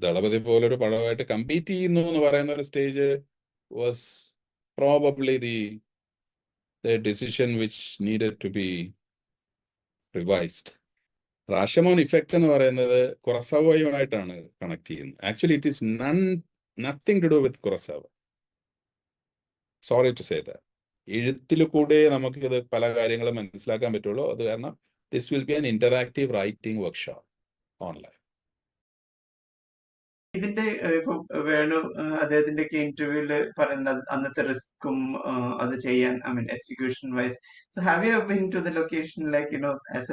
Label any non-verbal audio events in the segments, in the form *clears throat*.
ദളപതി ഒരു പടമായിട്ട് കമ്പീറ്റ് ചെയ്യുന്നു എന്ന് പറയുന്ന ഒരു stage was probably the decision which needed to be revised Rashomon effect എന്ന് പറയുന്നത് കുറസവയുമായിട്ടാണ് കണക്ട് ചെയ്യുന്നത്. Actually it is none nothing to do with Kurosawa. Sorry to say that എഴുത്തിൽ കൂടെ നമുക്ക് ഇത് പല കാര്യങ്ങളും മനസ്സിലാക്കാൻ പറ്റുള്ളൂ. അത് കാരണം this will be an interactive writing workshop online ഇതിന്റെ ഇപ്പൊ വേണു അദ്ദേഹത്തിന്റെ ഒക്കെ ഇന്റർവ്യൂൽ പറയുന്നത് അന്നത്തെ റിസ്ക്കും അത് ചെയ്യാൻ I mean execution wise so have you been to the location like you know as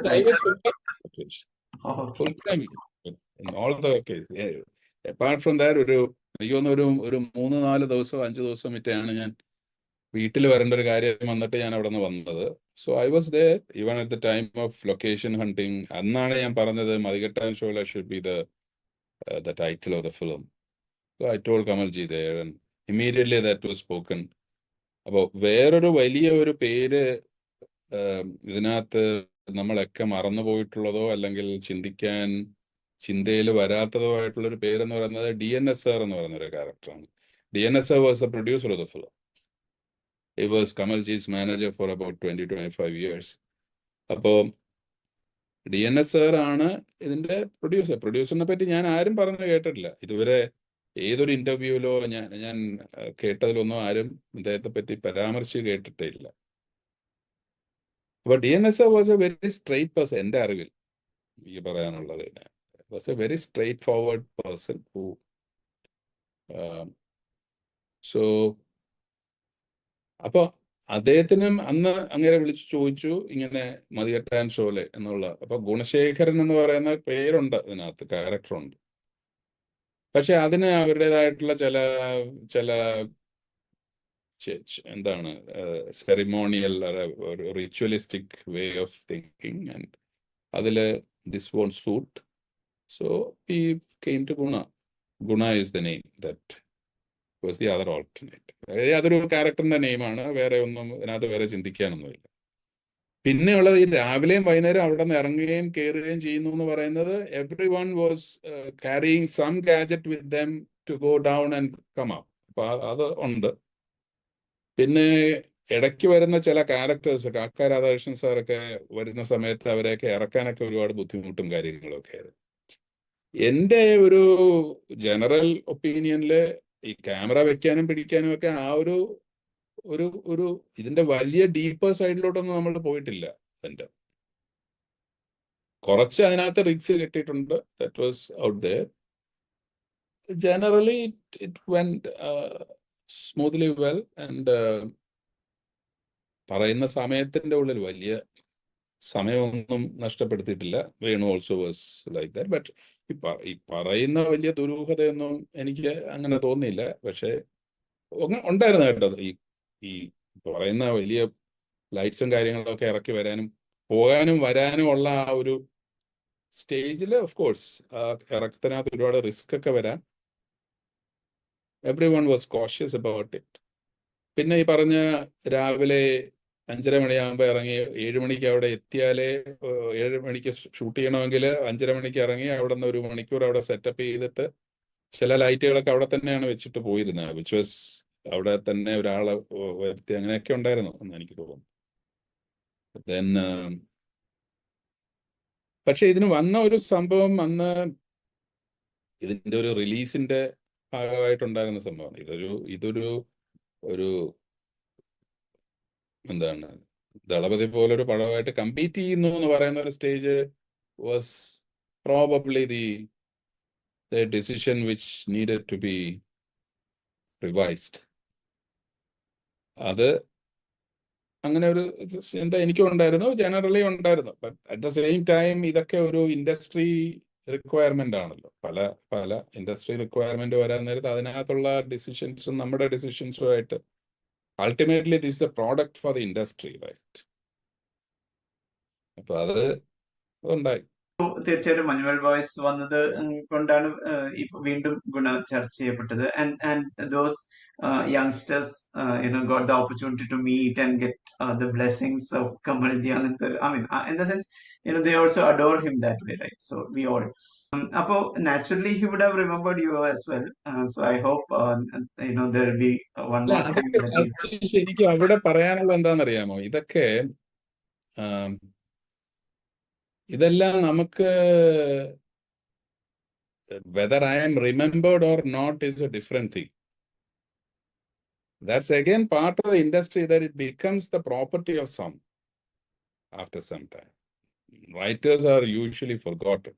a apart from that ഒരു എനിക്ക് തോന്നുന്നു ഒരു ഒരു മൂന്ന് നാല് ദിവസം അഞ്ച് ദിവസം മറ്റാണ് ഞാൻ വീട്ടിൽ വരേണ്ട ഒരു കാര്യം വന്നിട്ട് ഞാൻ അവിടെ നിന്ന് വന്നത്. So I was there even at the time of location hunting അന്നാണ് ഞാൻ പറഞ്ഞത് Mathikettan Shola should be the the of the film. So I told Kamalji there, and immediately that was spoken. അപ്പോൾ വേറൊരു വലിയ ഒരു പേര് ആം, ഇതിനകത്ത് നമ്മളൊക്കെ മറന്നു പോയിട്ടുള്ളതോ അല്ലെങ്കിൽ ചിന്തിക്കാൻ ചിന്തയിൽ വരാത്തതോ ആയിട്ടുള്ള ഒരു പേരെന്ന് പറയുന്നത് ഡി എൻ എസ് ആർ എന്ന് പറയുന്ന ഒരു ക്യാരക്ടറാണ് D N S R was a producer of the film he was Kamalji's manager for about twenty twenty five years അപ്പോൾ ഡി എൻ എസ് സാർ ആണ് ഇതിന്റെ പ്രൊഡ്യൂസർ പ്രൊഡ്യൂസറിനെ പറ്റി ഞാൻ ആരും പറഞ്ഞു കേട്ടിട്ടില്ല. ഇതുവരെ ഏതൊരു ഇന്റർവ്യൂവിലോ ഞാൻ ഞാൻ കേട്ടതിലൊന്നും ആരും ഇദ്ദേഹത്തെ പറ്റി പരാമർശിച്ച് കേട്ടിട്ടേ ഇല്ല അപ്പൊ D N S was a very straight person എന്റെ അറിവിൽ. ഈ പറയാനുള്ളത് was a very straightforward person who so അപ്പൊ അദ്ദേഹത്തിനും അന്ന് അങ്ങനെ വിളിച്ചു ചോദിച്ചു ഇങ്ങനെ മതികെട്ടാൻ ഷോലെ എന്നുള്ള. അപ്പൊ ഗുണശേഖരൻ എന്ന് പറയുന്ന പേരുണ്ട് അതിനകത്ത് ക്യാരക്ടറുണ്ട്. പക്ഷെ അതിന് അവരുടേതായിട്ടുള്ള ചില ചില എന്താണ് ceremonial ritualistic way of thinking and അതിൽ ദിസ് വോൺ സൂട്ട് സോ ഈ came to Guna Guna is the name that was the other alternate അതൊരു ക്യാരക്ടറിന്റെ നെയിമാണ് വേറെ ഒന്നും ഇതിനകത്ത് വേറെ ചിന്തിക്കാനൊന്നുമില്ല. പിന്നെയുള്ളത് ഈ രാവിലെയും വൈകുന്നേരം അവിടെ നിന്ന് ഇറങ്ങുകയും കയറുകയും ചെയ്യുന്നു എന്ന് പറയുന്നത് everyone was carrying some gadget with them to go down and come up അപ്പൊ അത് ഉണ്ട്. പിന്നെ ഇടയ്ക്ക് വരുന്ന ചില ക്യാരക്ടേഴ്സ് കാക്ക രാധാകൃഷ്ണൻ സാറൊക്കെ വരുന്ന സമയത്ത് അവരെയൊക്കെ ഇറക്കാനൊക്കെ ഒരുപാട് ബുദ്ധിമുട്ടും കാര്യങ്ങളും ഒക്കെ ആയിരുന്നു. എന്റെ ഒരു ജനറൽ ഒപ്പീനിയനിൽ ഈ ക്യാമറ വെക്കാനും പിടിക്കാനും ഒക്കെ ആ ഒരു ഒരു ഒരു ഇതിന്റെ വലിയ ഡീപ്പർ സൈഡിലോട്ടൊന്നും നമ്മൾ പോയിട്ടില്ല അതിന്റെ. കുറച്ച് അതിനകത്ത് റിക്സ് കിട്ടിയിട്ടുണ്ട് that was out there generally it went smoothly well and പറയുന്ന സമയത്തിന്റെ ഉള്ളിൽ വലിയ സമയമൊന്നും നഷ്ടപ്പെടുത്തിയിട്ടില്ല. Venu also was like that but ഈ പറയുന്ന വലിയ ദുരൂഹതയൊന്നും എനിക്ക് അങ്ങനെ തോന്നിയില്ല. പക്ഷെ ഉണ്ടായിരുന്നു കേട്ടോ ഈ ഈ പറയുന്ന വലിയ ലൈറ്റ്സും കാര്യങ്ങളൊക്കെ ഇറക്കി വരാനും പോകാനും വരാനും ഉള്ള ആ ഒരു സ്റ്റേജിൽ ഓഫ് കോഴ്സ് ഇറക്കത്തിനകത്ത് ഒരുപാട് റിസ്ക് ഒക്കെ വരാം. Everyone was cautious about it പിന്നെ ഈ പറഞ്ഞ രാവിലെ അഞ്ചര മണിയാകുമ്പോൾ ഇറങ്ങി ഏഴ് മണിക്ക് അവിടെ എത്തിയാലേ ഏഴ് മണിക്ക് ഷൂട്ട് ചെയ്യണമെങ്കിൽ അഞ്ചര മണിക്ക് ഇറങ്ങി അവിടെ നിന്ന് ഒരു മണിക്കൂർ അവിടെ സെറ്റപ്പ് ചെയ്തിട്ട് ചില ലൈറ്റുകളൊക്കെ അവിടെ തന്നെയാണ് വെച്ചിട്ട് പോയിരുന്നത് വിച്ച് വാസ് അവിടെ തന്നെ ഒരാളെ വരുത്തി അങ്ങനെയൊക്കെ ഉണ്ടായിരുന്നു എന്ന് എനിക്ക് തോന്നുന്നു. ദെൻ പക്ഷെ ഇതിന് വന്ന ഒരു സംഭവം അന്ന് ഇതിന്റെ ഒരു റിലീസിന്റെ ഭാഗമായിട്ടുണ്ടായിരുന്ന സംഭവമാണ്. ഇതൊരു ഇതൊരു ഒരു എന്താണ്? ദളപതി പോലൊരു പടമായിട്ട് കമ്പീറ്റ് ചെയ്യുന്നു എന്ന് പറയുന്ന ഒരു stage was probably the the decision which needed to be revised അത് അങ്ങനെ ഒരു എന്താ എനിക്കും ഉണ്ടായിരുന്നു ജനറലി ഉണ്ടായിരുന്നു. But at the same time ഇതൊക്കെ ഒരു ഇൻഡസ്ട്രി റിക്വയർമെന്റ് ആണല്ലോ. പല പല ഇൻഡസ്ട്രി റിക്വയർമെന്റ് വരാൻ നേരത്ത് അതിനകത്തുള്ള ഡിസിഷൻസും നമ്മുടെ ഡിസിഷൻസും ആയിട്ട് ultimately this a product for the industry right അപ്പൊ അത് ഉണ്ടായി തീർച്ചയായിട്ടും മഞ്ഞുമൽ വോയിസ് വന്നത് കൊണ്ടാണ് ഇപ്പൊ വീണ്ടും ഗുണ ചർച്ച ചെയ്യപ്പെട്ടത്. And and those youngsters you know got the opportunity to meet and get the blessings of Kamalji അങ്ങനത്തെ I mean in the sense you know they also adore him that way right so we all അപ്പോ naturally he would have remembered you as well so I hope you know there be one ശരിക്കും അവിടെ പറയാനുള്ള എന്താണെന്നറിയാമോ? ഇതൊക്കെ ആം, ഇതെല്ലാം നമുക്ക് whether I am remembered or not is a different thing that's again part of the industry that it becomes the property of some after some time writers are usually for directors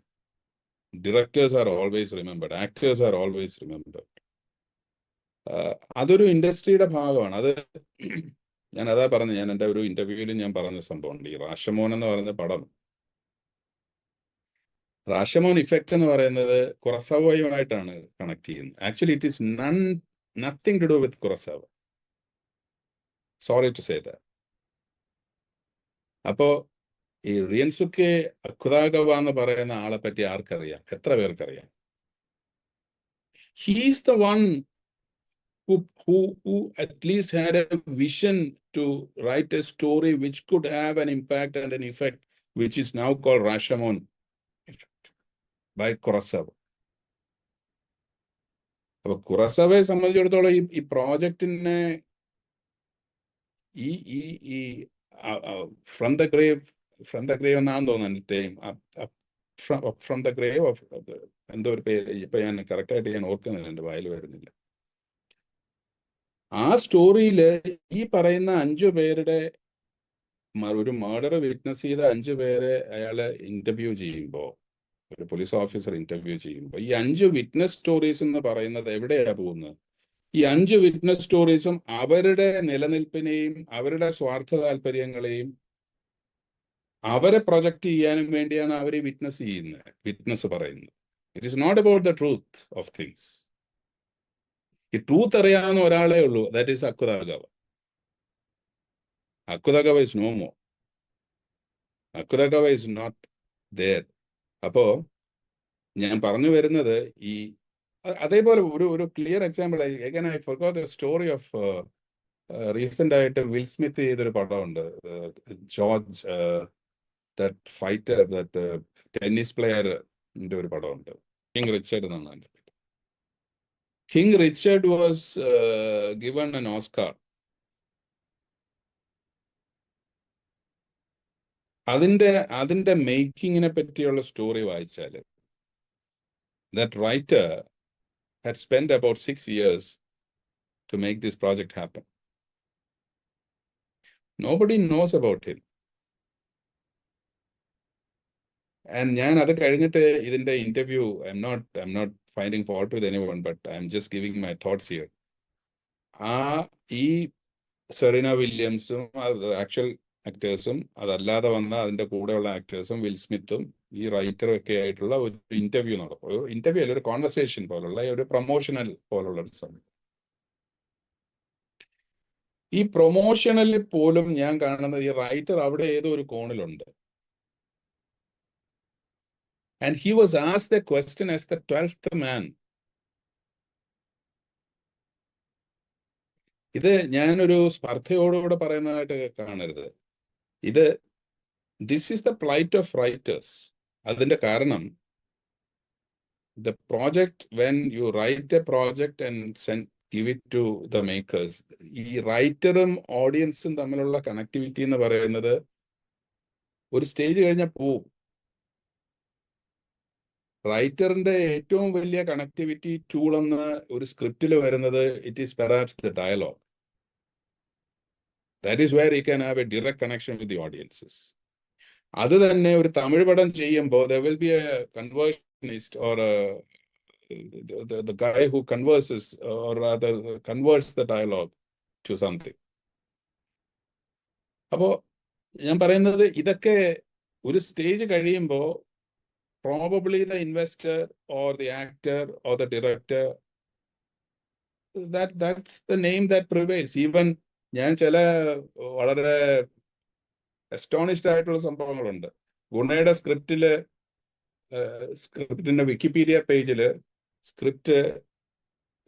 directors are always remembered actors are always remembered അതൊരു ഇൻഡസ്ട്രിയുടെ ഭാഗമാണ്. അത് ഞാൻ അതാ പറഞ്ഞു ഞാൻ എന്റെ ഒരു ഇന്റർവ്യൂവിൽ ഞാൻ പറഞ്ഞ സംഭവമുണ്ട്. ഈ റാഷമോൻ എന്ന് പറഞ്ഞ പടം റാഷമോൻ ഇഫക്റ്റ് എന്ന് പറയുന്നത് കുറസവയുമായിട്ടാണ് കണക്ട് ചെയ്യുന്നത്. Actually it is none nothing to do with Kurosawa sorry to say the അപ്പോ ഈ റിയൻസുക്കെ അഖുദാഗവ എന്ന് പറയുന്ന ആളെ പറ്റി ആർക്കറിയാം? എത്ര പേർക്കറിയാം? He's the one who, who, who at least had a vision to write a story which could have an impact and an effect, which is now called Rashomon. By Kurosawa അപ്പൊ കുറസവയെ സംബന്ധിച്ചിടത്തോളം ഈ ഈ പ്രോജക്റ്റിനെ ഈ ഈ ഈ from the grave from the grave എന്നാന്ന് തോന്നുന്നു time from the grave of എന്തോ ഒരു പേര് ഇപ്പൊ ഞാൻ കറക്റ്റായിട്ട് ഞാൻ ഓർക്കുന്നില്ല എന്റെ വായിൽ വരുന്നില്ല. ആ സ്റ്റോറിയിൽ ഈ പറയുന്ന അഞ്ചു പേരുടെ ഒരു മർഡർ വിറ്റ്നസ് ചെയ്ത അഞ്ചു പേരെ അയാളെ ഇന്റർവ്യൂ ചെയ്യുമ്പോ ഒരു പോലീസ് ഓഫീസർ ഇന്റർവ്യൂ ചെയ്യുമ്പോൾ ഈ അഞ്ച് വിറ്റ്നസ് സ്റ്റോറീസ് എന്ന് പറയുന്നത് എവിടെയാ പോകുന്നത്? ഈ അഞ്ച് വിറ്റ്നസ് സ്റ്റോറീസും അവരുടെ നിലനിൽപ്പിനെയും അവരുടെ സ്വാർത്ഥ താല്പര്യങ്ങളെയും അവരെ പ്രൊജക്റ്റ് ചെയ്യാനും വേണ്ടിയാണ് അവർ വിറ്റ്നസ് ചെയ്യുന്നത് വിറ്റ്നസ് പറയുന്നത്. It is not about the truth of things ഈ ട്രൂത്ത് അറിയാവുന്ന ഒരാളേ ഉള്ളൂ that is Akutagawa Akutagawa is no more Akutagawa is not there അപ്പോ ഞാൻ പറഞ്ഞു വരുന്നത് ഈ അതേപോലെ ഒരു ഒരു clear example again I for the story of recent ആയിട്ട് വിൽ സ്മിത്ത് ചെയ്തൊരു പടമുണ്ട്. George that fighter that tennis പ്ലെയറിന്റെ ഒരു പടമുണ്ട്. കിങ് റിച്ചർഡ് എന്നാണ് അതിന്റെ പേര്. King was given an given അതിന്റെ അതിന്റെ മേക്കിങ്ങിനെ പറ്റിയുള്ള സ്റ്റോറി വായിച്ചാൽ that writer had spend about six years to make this project happen nobody knows about him and ഞാൻ അത് കഴിഞ്ഞിട്ട് ഇതിന്റെ interview I'm not I'm not finding fault with anyone but I'm just giving my thoughts here ah ഈ Serena വില്യംസും actual ആക്ടേഴ്സും അതല്ലാതെ വന്ന അതിന്റെ കൂടെയുള്ള ആക്ടേഴ്സും വിൽ സ്മിത്തും ഈ റൈറ്ററും ഒക്കെ ആയിട്ടുള്ള ഒരു ഇന്റർവ്യൂ നടക്കും. ഒരു ഇന്റർവ്യൂ അല്ല ഒരു കോൺവെർസേഷൻ പോലുള്ള ഒരു പ്രൊമോഷണൽ പോലുള്ള ഒരു സമയം. ഈ പ്രൊമോഷണലിൽ പോലും ഞാൻ കാണുന്നത് ഈ റൈറ്റർ അവിടെ ഏതോ ഒരു കോണിലുണ്ട്. And he was as the question as the twelfth man ഇത് ഞാനൊരു സ്പർദ്ധയോടുകൂടെ പറയുന്നതായിട്ട് കാണരുത്. ഇത് this is the plight of writers അതിന്റെ കാരണം the project when you write a project and send give it to the makers ഈ റൈറ്ററും ഓഡിയൻസും തമ്മിലുള്ള കണക്ടിവിറ്റി എന്ന് പറയുന്നത് ഒരു സ്റ്റേജ് കഴിഞ്ഞാൽ പോവും. റൈറ്ററിന്റെ ഏറ്റവും വലിയ കണക്ടിവിറ്റി ടൂൾ എന്ന് ഒരു സ്ക്രിപ്റ്റിൽ വരുന്നത് it is perhaps the dialogue that is where you can have a direct connection with the audiences അത് തന്നെ ഒരു തമിഴ് പടം ചെയ്യുമ്പോൾ there will be a conversionist or the guy who converses or rather converts the dialogue to something അപ്പോ ഞാൻ പറയുന്നത് ഇതൊക്കെ ഒരു സ്റ്റേജ് കഴിയുമ്പോൾ probably the investor or the actor or the director that that's the name that prevails even ഞാൻ ചില വളരെ astonished ആയിട്ടുള്ള സംഭവങ്ങളുണ്ട്. ഗുണയുടെ സ്ക്രിപ്റ്റിൽ സ്ക്രിപ്റ്റിന്റെ വിക്കിപീഡിയ പേജിൽ script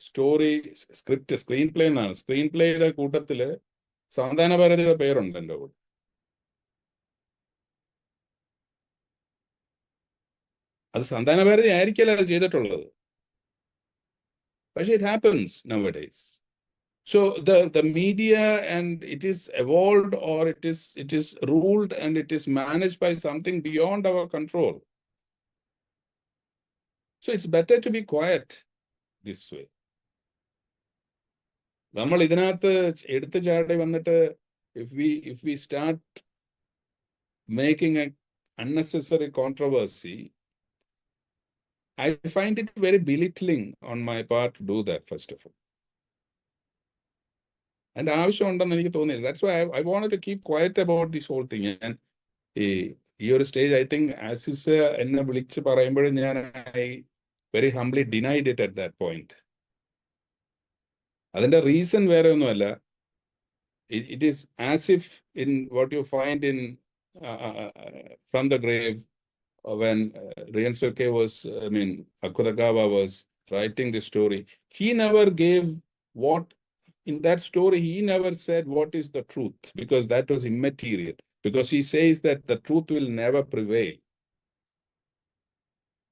story script screenplay എന്നാണ്. സ്ക്രീൻ പ്ലേയുടെ കൂട്ടത്തിൽ സന്താന ഭാരതിയുടെ പേരുണ്ട് എന്റെ കൂടെ. അത് സന്താന ഭാരതി ആയിരിക്കല്ല അത് ചെയ്തിട്ടുള്ളത്? പക്ഷേ it happens nowadays So the, the media and it is evolved or it is it is ruled and it is managed by something beyond our control. So it's better to be quiet this way. നമ്മൾ ഇതിനകത്ത് എടുത്തു ചാടി വന്നിട്ട് if we if we start making a unnecessary controversy, I find it very belittling on my part to do that, first of All. അതിന്റെ ആവശ്യമുണ്ടെന്ന് എനിക്ക് തോന്നിയില്ല. That's why I want to keep quiet about this whole thing ഞാൻ ഈ ഈ ഒരു stage I think Ashish എന്നെ വിളിച്ച് പറയുമ്പോഴും ഞാൻ I very humbly denied it at that point അതിന്റെ റീസൺ വേറെ ഒന്നുമല്ല. It is as if in what you find in from the grave when uh, Rian Soke was, I mean, Akudagawa was writing the story, he never gave what in that story, he never said what is the truth because that was immaterial. Because he says that the truth will never prevail.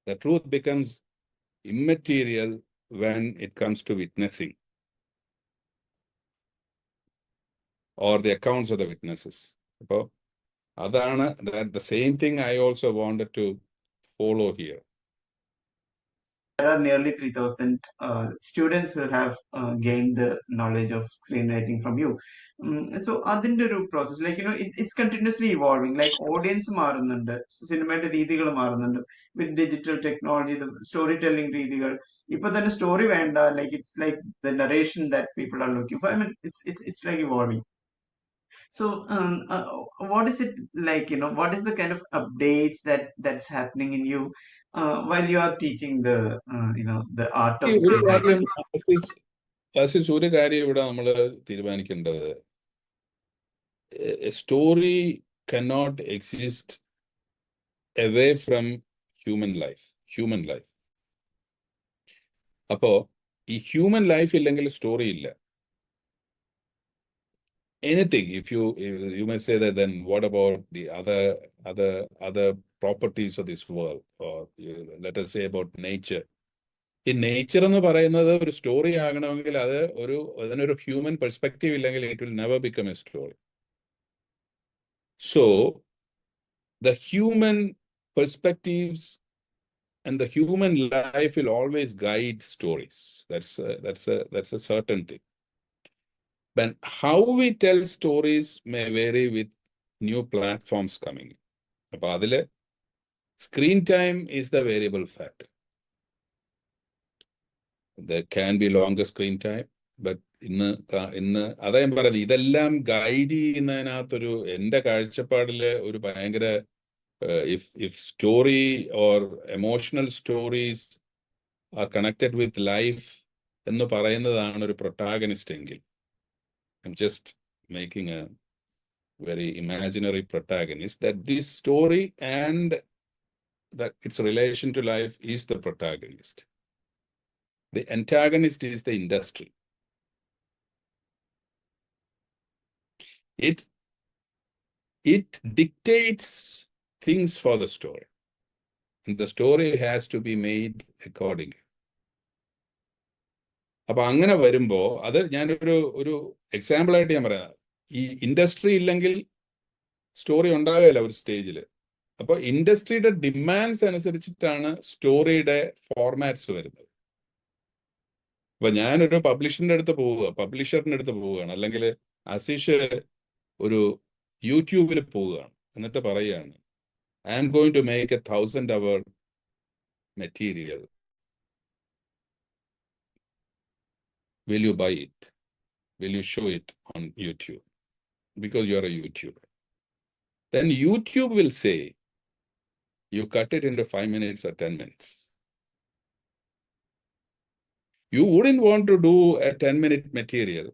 The truth becomes immaterial when it comes to witnessing or the accounts of the witnesses. Adana, that the same thing I also wanted to follow here. There are nearly 3000 uh, students who have uh, gained the knowledge of screenwriting from you. Mm, so അതിന്റെ ഒരു process like you know it's continuously evolving like audience മാറുന്നുണ്ട് സിനിമയുടെ രീതികൾ മാറുന്നുണ്ട്. With digital technology story telling രീതികൾ. ഇപ്പൊ തന്നെ story വേണ്ട like it's like the narration that people are looking for I mean it's it's it's like evolving so um, uh, what is it like you know what is the kind of updates that that's happening in you? Uh, while you are teaching the uh, you know the art of ഒരു കാര്യം ഒരു കാര്യം ഇവിടെ നമ്മൾ തീരുമാനിക്കേണ്ടത് story cannot exist away from human life human life അപ്പോ ഈ human life ഇല്ലെങ്കിൽ സ്റ്റോറി ഇല്ല anything if you if you may say that then what about the other other other this world or you, let us say about nature ഈ nature എന്ന് പറയുന്നത് ഒരു story ആകണമെങ്കിൽ അത് ഒരു അതിനൊരു ഹ്യൂമൻ പെർസ്പെക്റ്റീവ് ഇല്ലെങ്കിൽ it will never become a story so the human perspectives the human life will always guide stories that's a, that's a that's a certain thing but how we new platforms coming in. അപ്പൊ അതിൽ screen time is the variable factor the can be longer screen time but ഇന്ന് കാ- ഇന്ന് അതാ ഞാൻ പറയുന്നത് ഇതെല്ലാം guide ചെയ്യുന്നതിനകത്തൊരു എന്റെ കാഴ്ചപ്പാടിൽ ഒരു ഭയങ്കര if if story or emotional stories are connected with life എന്ന് പറയുന്നതാണ് ഒരു പ്രൊട്ടാഗനിസ്റ്റ് എങ്കിൽ I'm just making a very imaginary protagonist that this story and that its relation to life is the protagonist. The antagonist is the industry. It it dictates things for the story. And the story has to be made accordingly. അപ്പൊ അങ്ങനെ വരുമ്പോ അത് ഞാനൊരു ഒരു example ആയിട്ട് ഞാൻ പറയാം ഈ ഇൻഡസ്ട്രി ഇല്ലെങ്കിൽ സ്റ്റോറി ഉണ്ടാകില്ല ഒരു സ്റ്റേജിൽ അപ്പൊ ഇൻഡസ്ട്രിയുടെ ഡിമാൻഡ്സ് അനുസരിച്ചിട്ടാണ് സ്റ്റോറിയുടെ ഫോർമാറ്റ്സ് വരുന്നത്. അപ്പൊ ഞാനൊരു പബ്ലിഷറിന്റെ അടുത്ത് പോവുക പബ്ലിഷറിന്റെ അടുത്ത് പോവുകയാണ്. അല്ലെങ്കിൽ അസീഷ് ഒരു യൂട്യൂബിൽ പോവുകയാണ്. എന്നിട്ട് പറയുകയാണ് I am going to make a thousand hour material will you buy it will you show it on YouTube because you are a YouTuber. Then YouTube will say, you cut it into five minutes or 10 minutes. You wouldn't want to do a 10 minute material.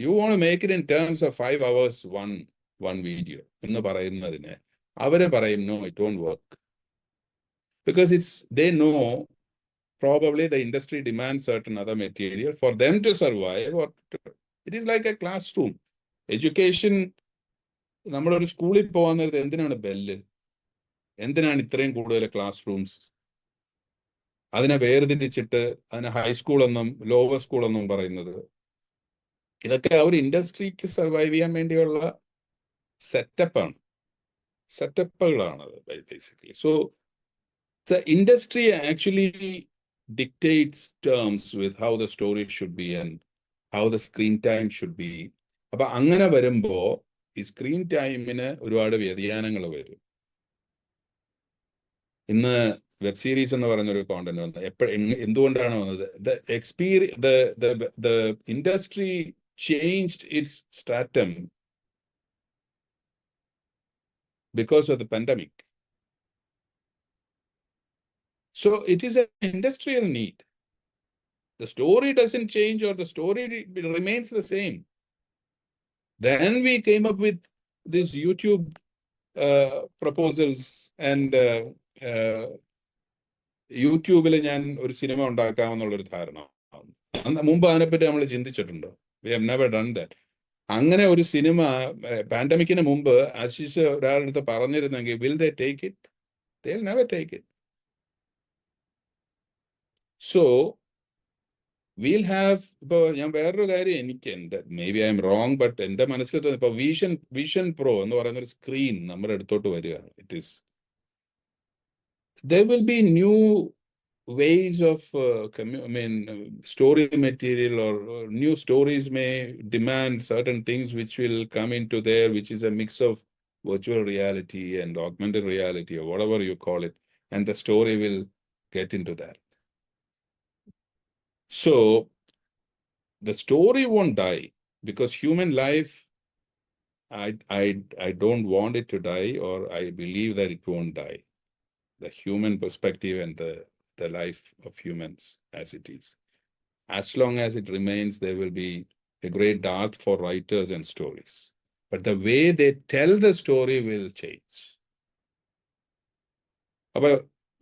You want to make it in terms of five hours, one, one video. എന്ന് പറയുന്നതിന് അവരെ പറയും no, it won't work. Because it's, they know probably the industry demands certain other material for them to survive or to- it is like a classroom education നമ്മളൊരു സ്കൂളിൽ പോകാൻ നേരത്ത് എന്തിനാണ് bell എന്തിനാണ് ഇത്രയും കൂടുതൽ ക്ലാസ് റൂംസ് അതിനെ വേർതിരിച്ചിട്ട് അതിനെ ഹൈസ്കൂൾ എന്നും ലോവർ സ്കൂൾ എന്നും പറയുന്നത്. ഇതൊക്കെ ഒരു ഇൻഡസ്ട്രിക്ക് സർവൈവ് ചെയ്യാൻ വേണ്ടിയുള്ള സെറ്റപ്പാണ് സെറ്റപ്പുകളാണത് basically so industry actually dictates terms with how the story should be and how the screen time should be അപ്പൊ അങ്ങനെ വരുമ്പോ ഈ സ്ക്രീൻ ടൈമിന് ഒരുപാട് വ്യതിയാനങ്ങൾ വരും. ഇന്ന് വെബ് സീരീസ് എന്ന് പറയുന്ന ഒരു കോണ്ടന്റ് വന്നത് എപ്പോഴും എന്തുകൊണ്ടാണ് വന്നത് the experience the industry changed its stratum because of the pandemic So it is an industrial need. The story doesn't change or the story re- remains the same. Then we came up with these YouTube uh, proposals and uh, uh, യൂട്യൂബിൽ ഞാൻ ഒരു cinema ഉണ്ടാക്കാമെന്നുള്ളൊരു ധാരണ മുമ്പ് അതിനെപ്പറ്റി നമ്മൾ ചിന്തിച്ചിട്ടുണ്ടോ? We have never done that അങ്ങനെ ഒരു സിനിമ പാൻഡമിക്കിന് മുമ്പ് ആശിഷ് ഒരാളെടുത്ത് പറഞ്ഞിരുന്നെങ്കിൽ will they take it they never take it so will have ഇപ്പോൾ ഞാൻ വേറൊരു കാര്യം എനിക്ക് എന്റെ may be I'm wrong but എന്റെ മനസ്സിൽ തോന്നുന്നു ഇപ്പോൾ വിഷൻ വിഷൻ പ്രോ എന്ന് പറയുന്ന ഒരു സ്ക്രീൻ നമ്മുടെ അടുത്തോട്ട് വരികയാണ്. It is there will be new ways of uh, i mean uh, story material or, or new stories may demand certain things which will come into there which is a mix of virtual reality and augmented reality or whatever you call it and the story will get into that. So the story won't die because human life i i i don't want it to die or i believe that it won't die the human perspective and the, the life of humans as it is. As long as it remains, there will be a great dearth for writers and stories. But the way they tell the story will change. അപ്പൊ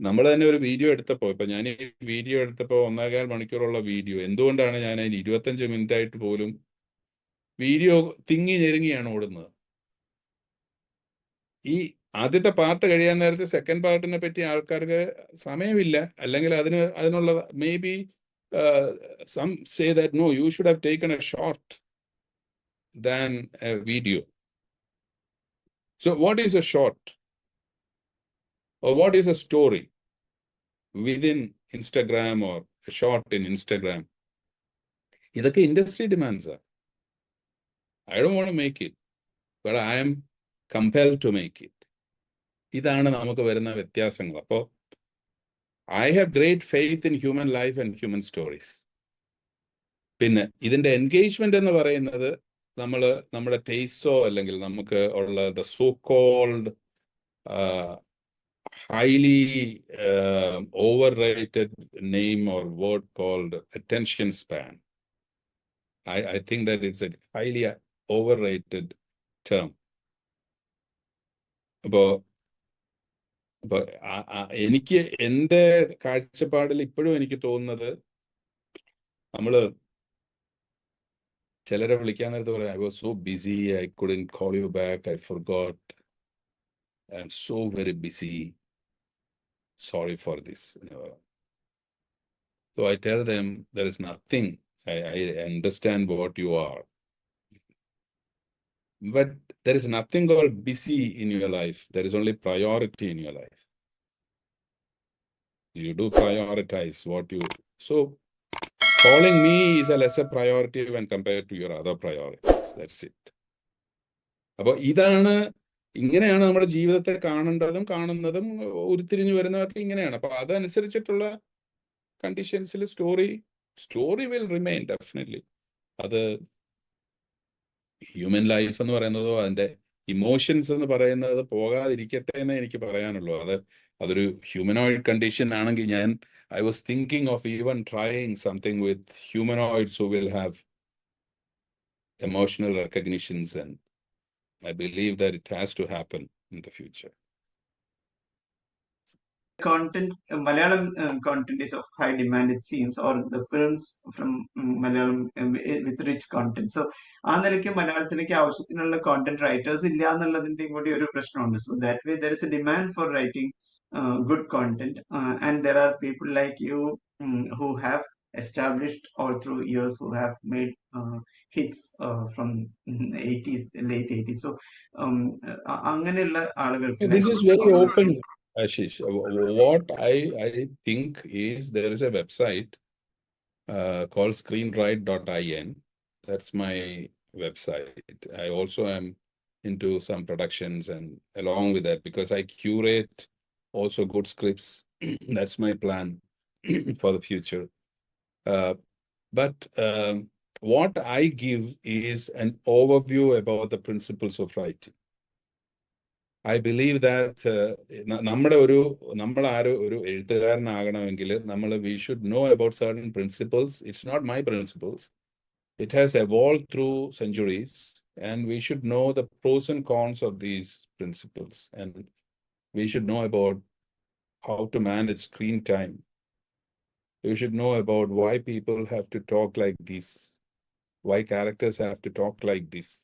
നമ്മൾ തന്നെ ഒരു video എടുത്തപ്പോ ഇപ്പൊ ഞാൻ ഈ video എടുത്തപ്പോ ഒന്നേകാൽ മണിക്കൂറുള്ള വീഡിയോ എന്തുകൊണ്ടാണ് ഞാൻ അതിന് ഇരുപത്തഞ്ച് മിനിറ്റ് ആയിട്ട് പോലും വീഡിയോ തിങ്ങി ഞെരുങ്ങിയാണ് ഓടുന്നത് ഈ ആദ്യത്തെ പാർട്ട് കഴിയാൻ നേരത്തെ സെക്കൻഡ് പാർട്ടിനെ പറ്റി ആൾക്കാർക്ക് സമയമില്ല. അല്ലെങ്കിൽ അതിന് അതിനുള്ള maybe some say that no you should have taken a short than a video so what is a short what is a story within Instagram or short in Instagram? ഇതൊക്കെ industry demands ആണ്. I do want make it but I'm compel to make it ഇതാണ് നമുക്ക് വരുന്ന വ്യത്യാസങ്ങൾ. അപ്പോൾ I have great faith in human life and human stories പിന്നെ ഇതിന്റെ engagement എന്ന് പറയുന്നത് നമ്മൾ നമ്മുടെ ടേസ്റ്റോ അല്ലെങ്കിൽ നമുക്ക് ഉള്ള the so called highly overrated name or word called attention span I I think that that it's highly highly overrated term. അപ്പോ അപ്പൊ എനിക്ക് എന്റെ കാഴ്ചപ്പാടിൽ ഇപ്പോഴും എനിക്ക് തോന്നുന്നത് നമ്മൾ ചിലരെ വിളിക്കാൻ നേരത്തെ പറയാം I was so busy I couldn't call you back I forgot I'm so very busy sorry for this. So I tell them there is nothing I I understand what you are. But there is nothing called busy in your life. There is only priority in your life. You do prioritize what you. So calling me is a lesser priority when compared to your other priorities. That's it. അപ്പോൾ ഇതാണ് ഇങ്ങനെയാണ് നമ്മുടെ ജീവിതത്തെ കാണേണ്ടതും കാണുന്നതും ഉരുത്തിരിഞ്ഞു വരുന്നതൊക്കെ ഇങ്ങനെയാണ് അപ്പൊ അതനുസരിച്ചിട്ടുള്ള കണ്ടീഷൻസിൽ story story will remain definitely അത് ഹ്യൂമൻ ലൈഫ് എന്ന് പറയുന്നതോ അതിന്റെ ഇമോഷൻസ് എന്ന് പറയുന്നത് പോകാതിരിക്കട്ടെ എന്ന് എനിക്ക് പറയാനുള്ളൂ അത് അതൊരു ഹ്യൂമനോയിഡ് കണ്ടീഷൻ ആണെങ്കിൽ ഞാൻ I was thinking of even trying something with humanoids who will have emotional recognitions and I believe that it has to happen in the future. Content, uh, Malayalam uh, content is of high demand, it seems, or the films from um, Malayalam uh, with rich content. So ആ നിലയ്ക്ക് മലയാളത്തിലേക്ക് ആവശ്യത്തിനുള്ള content writers ഇല്ല എന്നുള്ളതിന്റെയും കൂടി ഒരു പ്രശ്നമുണ്ട് so that way there is a demand for writing good content and there are people like you who have established all through years who have made uh, hits uh, from 80s late 80s so um, ആളുകൾക്ക് This is very open, Ashish. What I, I think is there is a website uh, called screenwrite.in. That's my website. I also am into some productions and along with that, because I curate also good scripts. *clears throat* That's my plan *clears throat* for the future. Uh, but um, what I give is an overview about the principles of writing. I believe that നമ്മുടെ ഒരു നമ്മൾ ആരും ഒരു എഴുത്തുകാരനാകണമെങ്കിൽ നമ്മൾ we should know about certain principles it's not my principles it has evolve through centuries and we should know the pros and cons of these principles and we should know about how to manage screen time we should know about why people have to talk like this why characters have to talk like this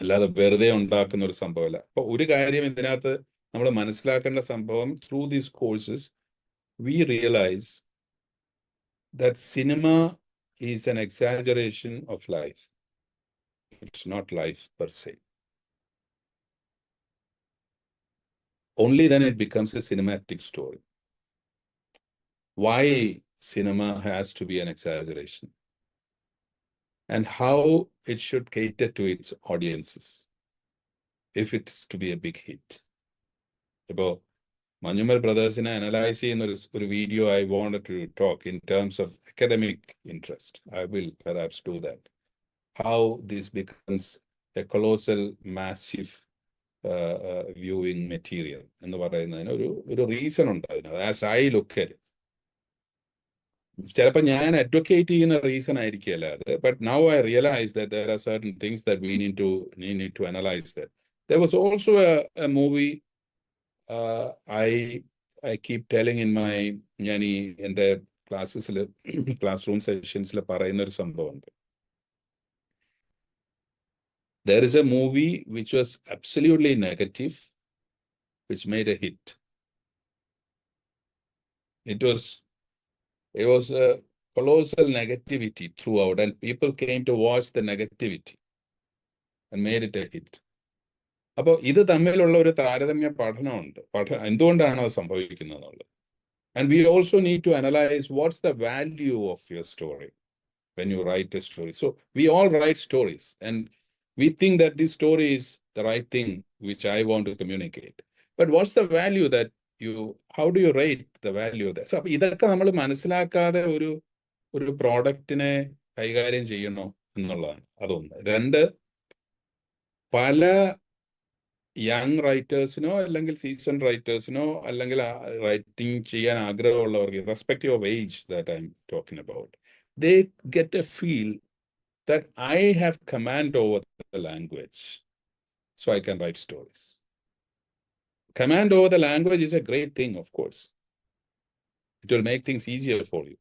അല്ലാതെ വെറുതെ ഉണ്ടാക്കുന്ന ഒരു സംഭവമല്ല. അപ്പൊ ഒരു കാര്യം ഇതിനകത്ത് നമ്മൾ മനസ്സിലാക്കേണ്ട സംഭവം through these courses we realise that cinema is an exaggeration of life it's not life per se only then it becomes a cinematic story. Why cinema has to be an exaggeration? And how it should cater to its audiences if it's to be a big hit. ഇപ്പോൾ Manjummel ബ്രദേഴ്സിനെ analyse ചെയ്യുന്ന ഒരു ഒരു video I wanted to talk in terms of academic interest I will perhaps do that how this becomes a colossal massive viewing material എന്ന് പറയുന്നതിന് ഒരു ഒരു reason ഉണ്ട് അതിന് ആസ് ഐ ലുക്ക് ചിലപ്പോൾ ഞാൻ അഡ്വക്കേറ്റ് ചെയ്യുന്ന റീസൺ ആയിരിക്കില്ല അത്. But now I realise that there are certain things that we need to need to analyse that there was also a movie I I keep telling in my ഞാൻ ഈ എന്റെ ക്ലാസ്സസിൽ class room സെഷൻസിൽ പറയുന്ന ഒരു സംഭവമുണ്ട്. There is a movie which was absolutely negative, which made a hit. It was, it was a colossal negativity throughout, and people came to watch the negativity and made it a hit. അപ്പോൾ ഇത് തമ്മിലുള്ള ഒരു താരതമ്യ പഠനമുണ്ട് പഠ എന്തുകൊണ്ടാണ് അത് സംഭവിക്കുന്നത് എന്നുള്ളത് and we also need to analyse what's the value of your story when you write a story so we all write stories and we think that this story is the right thing which I want to communicate. But what's the value that you, how do you rate the value? So അപ്പൊ ഇതൊക്കെ നമ്മൾ മനസ്സിലാക്കാതെ ഒരു ഒരു പ്രോഡക്റ്റിനെ കൈകാര്യം ചെയ്യണോ എന്നുള്ളതാണ് അതൊന്ന് രണ്ട് പല യങ് റൈറ്റേഴ്സിനോ അല്ലെങ്കിൽ സീസൺ റൈറ്റേഴ്സിനോ അല്ലെങ്കിൽ റൈറ്റിംഗ് ചെയ്യാൻ ആഗ്രഹമുള്ളവർക്ക് respective of age that I'm talking about they get a feel that I have command over the language so I can write stories. Command over the language is a great thing, of course. It will make things easier for you.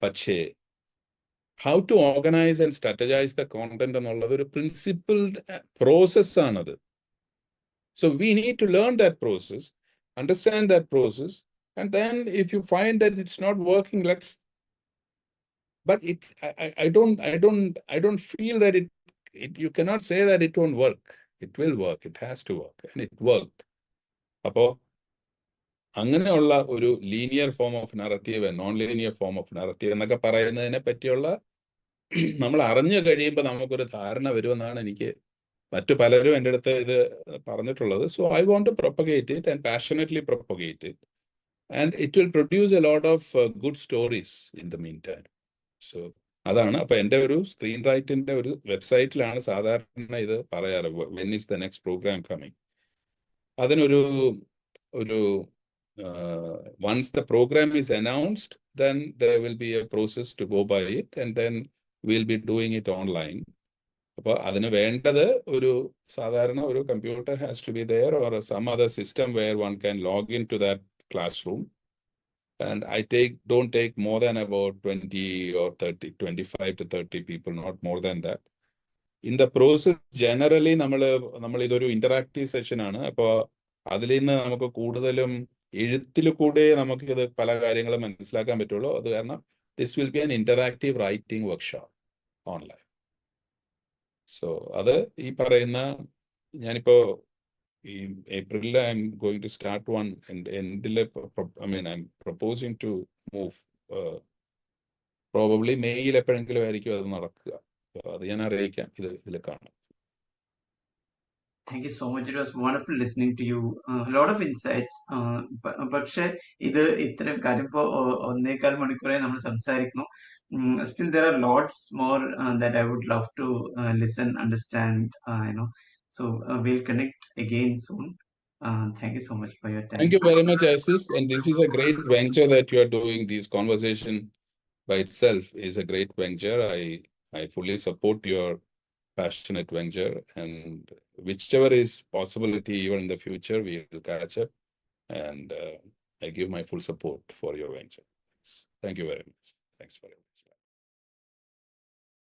But how to organize and strategize the content എന്നുള്ളത് ഒരു principled process ആണത്. So we need to learn that process, understand that process, and then if you find that it's not working, let's but it I, I don't i don't i don't feel that it, it you cannot say that it won't work it will work it has to work and it worked അപ്പോ അങ്ങനെയുള്ള ഒരു linear form of narrative non linear form of narrative എന്നൊക്കെ പറയുന്നതിനെ പറ്റിയുള്ള നമ്മൾ അറിഞ്ഞു കഴിയുമ്പോൾ നമുക്കൊരു ധാരണ വരുമെന്നാണ് എനിക്ക് മറ്റു പലരും എന്റെ അടുത്ത് ഇത് പറഞ്ഞിട്ടുള്ളത്. So I want to propagate it and passionately propagate it and it will produce a lot of good stories in the meantime so അതാണ്. അപ്പൊ എന്റെ ഒരു സ്ക്രീൻ റൈറ്റിന്റെ ഒരു വെബ്സൈറ്റിലാണ് സാധാരണ ഇത് പറയാറ്. When is the next programme coming അതിനൊരു ഒരു once the programme is announced then there will be a process to go by it and then will be doing it online അപ്പോൾ അതിന് വേണ്ടത് ഒരു സാധാരണ ഒരു computer has to be there or some other system where one can log in to that classroom. And I take, don't take more than about 20 or 30, 25 to 30 people, not more than that. In the process generally നമ്മൾ നമ്മൾ ഇതൊരു interactive session ആണ്. അപ്പോൾ അതിൽ നിന്ന് നമുക്ക് കൂടുതലും എഴുത്തിൽ കൂടെ നമുക്ക് ഇത് പല കാര്യങ്ങളും മനസ്സിലാക്കാൻ പറ്റുള്ളൂ. അത് കാരണം this will be an interactive writing workshop online so അത് ഈ പറയുന്ന ഞാനിപ്പോ ഈ ഏപ്രിലിൽ I'm going to start one എൻഡിൽ I mean I'm proposing to move probably മെയ്യിൽ എപ്പോഴെങ്കിലും ആയിരിക്കും അത് നടക്കുക. അത് ഞാൻ അറിയിക്കാം ഇത് ഇതിൽ കാണാം Thank you so much. It was wonderful listening to you. Uh, a lot of insights. Uh, പ- പക്ഷേ ഇത് ഇത്രയും കാര്യം ഇപ്പോൾ ഒന്നേകാൽ മണിക്കൂറെ നമ്മൾ സംസാരിക്കുന്നു still there are lots more that I would love to listen understand you know so will connect again soon thank you so much for your time Thank you very much, Isis. And this is a great venture that you are doing. This conversation by itself is a great venture. I I fully support your passionate venture, and whichever is possibility, even in the future, we will catch up. And uh, I give my full support for your venture. Thank you very much. Thanks very much.